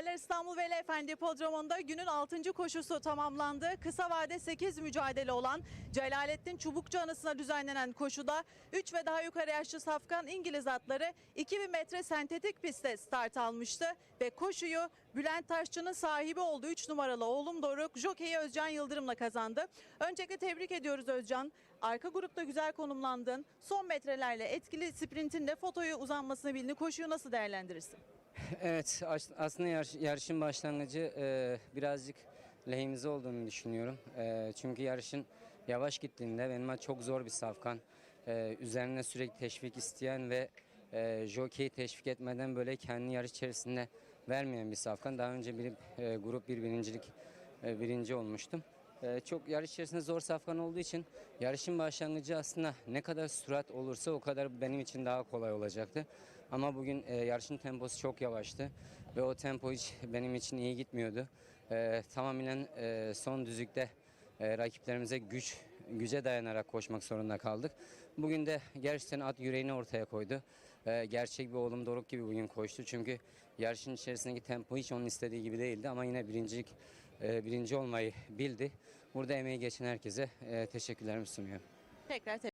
Değerler İstanbul Veli Efendi Podromu'nda günün 6. koşusu tamamlandı. Kısa vade 8 mücadele olan Celalettin Çubukçu anısına düzenlenen koşuda 3 ve daha yukarı yaşlı safkan İngiliz atları 2000 metre sentetik pistte start almıştı. Ve koşuyu Bülent Taşçı'nın sahibi olduğu 3 numaralı oğlum Doruk, jokeyi Özcan Yıldırım'la kazandı. Öncelikle tebrik ediyoruz Özcan. Arka grupta güzel konumlandın. Son metrelerle etkili sprintinle fotoyu uzanmasını bildin. Koşuyu nasıl değerlendirirsin? Evet as- aslında yarış- yarışın başlangıcı e, birazcık lehimize olduğunu düşünüyorum. E, çünkü yarışın yavaş gittiğinde benim çok zor bir safkan. E, üzerine sürekli teşvik isteyen ve e, jokeyi teşvik etmeden böyle kendi yarış içerisinde vermeyen bir safkan. Daha önce bir e, grup bir birincilik e, birinci olmuştum. E, çok yarış içerisinde zor safkan olduğu için yarışın başlangıcı aslında ne kadar sürat olursa o kadar benim için daha kolay olacaktı. Ama bugün e, yarışın temposu çok yavaştı ve o tempo hiç benim için iyi gitmiyordu. E, tamamen e, son düzlükte e, rakiplerimize güç güce dayanarak koşmak zorunda kaldık. Bugün de gerçekten at yüreğini ortaya koydu. E, gerçek bir oğlum Doruk gibi bugün koştu. Çünkü yarışın içerisindeki tempo hiç onun istediği gibi değildi ama yine birincilik birinci olmayı bildi. Burada emeği geçen herkese e, teşekkürlerimi sunuyorum. Tekrar